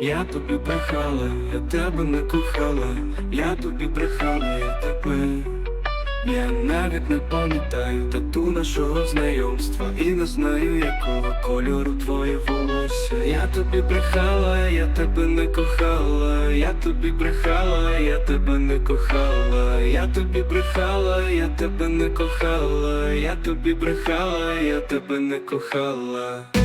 Я тобі брехала, я тебе не кохала, я тобі брехала, я тебе. Я навіть не пам'ятаю тату нашого знайомства. І не знаю, якого кольору твоє волосся. Я тобі брехала, я тебе не кохала, я тобі брехала, я тебе не кохала, я тобі брехала, я тебе не кохала, я тобі брехала, я тебе не кохала.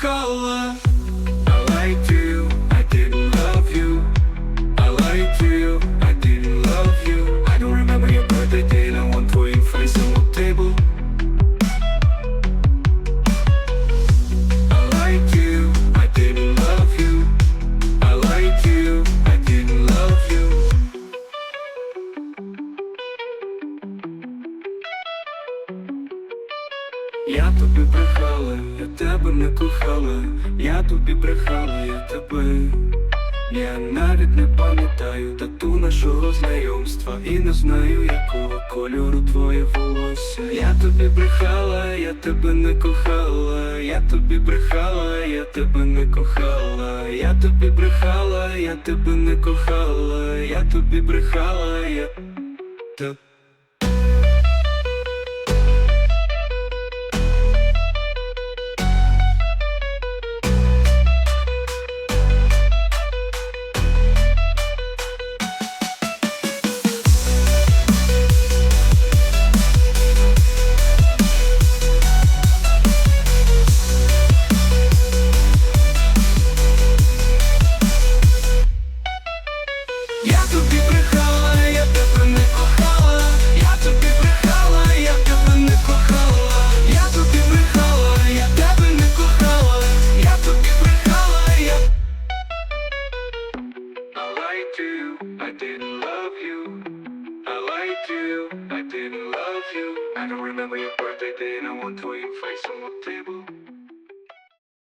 Кохала. Я тобі брехала, я тебе не кохала, я тобі брехала, я тебе. Я навіть не пам'ятаю тату нашого знайомства І не знаю, якого кольору твоє волосся. Я тобі брехала, я тебе не кохала, я тобі брехала, я тебе не кохала, я тобі брехала, я тебе не кохала, я тобі брехала, я I didn't love you. I lied to you, I didn't love you. I don't remember your birthday I want to on the table.